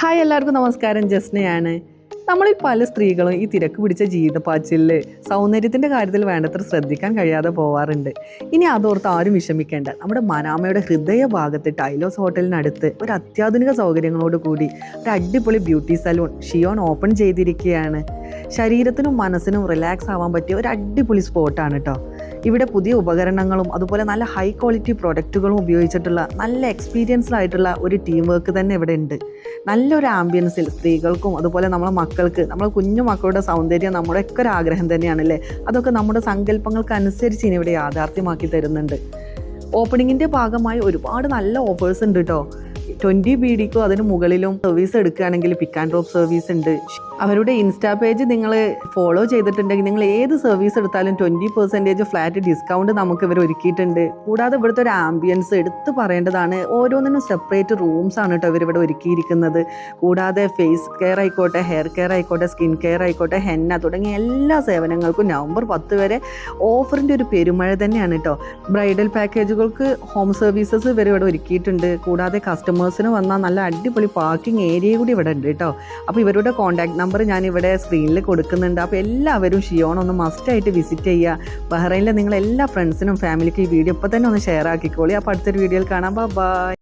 Hi എല്ലാവർക്കും നമസ്കാരം. ജസ്നയാണ്. നമ്മളിൽ പല സ്ത്രീകളും ഈ തിരക്ക് പിടിച്ച ജീവിതപ്പാച്ചിലിൽ സൗന്ദര്യത്തിന്റെ കാര്യത്തിൽ വേണ്ടത്ര ശ്രദ്ധിക്കാൻ കഴിയാതെ പോവാറുണ്ട്. ഇനി അതോർത്ത് ആരും വിഷമിക്കേണ്ട. നമ്മുടെ മനാമയുടെ ഹൃദയ ഭാഗത്ത് ടൈലോസ് ഹോട്ടലിനടുത്ത് ഒരു അത്യാധുനിക സൗകര്യങ്ങളോട് കൂടി ഒരു അടിപൊളി ബ്യൂട്ടി സലൂൺ ഷിയോൺ ഓപ്പൺ ചെയ്തിരിക്കുകയാണ്. ശരീരത്തിനും മനസ്സിനും റിലാക്സ് ആവാൻ പറ്റിയ ഒരു അടിപൊളി സ്പോട്ടാണ് കേട്ടോ ഇവിടെ പുതിയ ഉപകരണങ്ങളും അതുപോലെ നല്ല ഹൈ ക്വാളിറ്റി പ്രൊഡക്റ്റുകളും ഉപയോഗിച്ചിട്ടുള്ള നല്ല എക്സ്പീരിയൻസ്ഡ് ആയിട്ടുള്ള ഒരു ടീം വർക്ക് തന്നെ ഇവിടെ ഉണ്ട്. നല്ലൊരു ആംബിയൻസിൽ സ്ത്രീകൾക്കും അതുപോലെ നമ്മളെ മക്കൾക്ക് നമ്മളെ കുഞ്ഞു മക്കളുടെ സൗന്ദര്യം നമ്മുടെ ഒക്കെ ഒരു ആഗ്രഹം തന്നെയാണല്ലേ? അതൊക്കെ നമ്മുടെ സങ്കല്പങ്ങൾക്ക് അനുസരിച്ച് ഇനി ഇവിടെ യാഥാർത്ഥ്യമാക്കി തരുന്നുണ്ട്. ഓപ്പണിങ്ങിന്റെ ഭാഗമായി ഒരുപാട് നല്ല ഓഫേഴ്സ് ഉണ്ട് കേട്ടോ ട്വന്റി ബി ഡിക്കും അതിന് മുകളിലും സർവീസ് എടുക്കുകയാണെങ്കിൽ പിക്ക് ആൻഡ് ഡ്രോപ്പ് സർവീസ് ഉണ്ട്. അവരുടെ ഇൻസ്റ്റാ പേജ് നിങ്ങൾ ഫോളോ ചെയ്തിട്ടുണ്ടെങ്കിൽ നിങ്ങൾ ഏത് സർവീസ് എടുത്താലും ട്വന്റി പെർസെന്റേജ് ഫ്ലാറ്റ് ഡിസ്കൗണ്ട് നമുക്ക് ഇവർ ഒരുക്കിയിട്ടുണ്ട്. കൂടാതെ ഇവിടുത്തെ ഒരു ആംബിയൻസ് എടുത്തു പറയേണ്ടതാണ്. ഓരോന്നിനും സെപ്പറേറ്റ് റൂംസ് ആണ് കേട്ടോ ഇവിടെ ഒരുക്കിയിരിക്കുന്നത്. കൂടാതെ ഫേസ് കെയർ ആയിക്കോട്ടെ ഹെയർ കെയർ ആയിക്കോട്ടെ സ്കിൻ കെയർ ആയിക്കോട്ടെ ഹെന്ന തുടങ്ങിയ എല്ലാ സേവനങ്ങൾക്കും നവംബർ പത്ത് വരെ ഓഫറിന്റെ ഒരു പെരുമഴ തന്നെയാണ് കേട്ടോ. ബ്രൈഡൽ പാക്കേജുകൾക്ക് ഹോം സർവീസസ് ഇവർ ഇവിടെ ഒരുക്കിയിട്ടുണ്ട്. കൂടാതെ കസ്റ്റമേഴ്സിന് വന്നാൽ നല്ല അടിപൊളി പാർക്കിംഗ് ഏരിയ കൂടി ഇവിടെ ഉണ്ട് കേട്ടോ അപ്പോൾ ഇവരുടെ കോൺടാക്ട് നമ്പർ ഞാൻ ഇവിടെ സ്ക്രീനിൽ കൊടുക്കുന്നുണ്ട്. അപ്പോൾ എല്ലാവരും ഷിയോൺ ഒന്ന് മസ്റ്റായിട്ട് വിസിറ്റ് ചെയ്യുക ബഹ്റൈനിലെ നിങ്ങൾ എല്ലാ ഫ്രണ്ട്സിനും ഫാമിലിക്കും ഈ വീഡിയോ ഇപ്പോൾ തന്നെ ഒന്ന് ഷെയർ ആക്കിക്കോളി. അപ്പോൾ അടുത്തൊരു വീഡിയോയിൽ കാണാം. ബൈ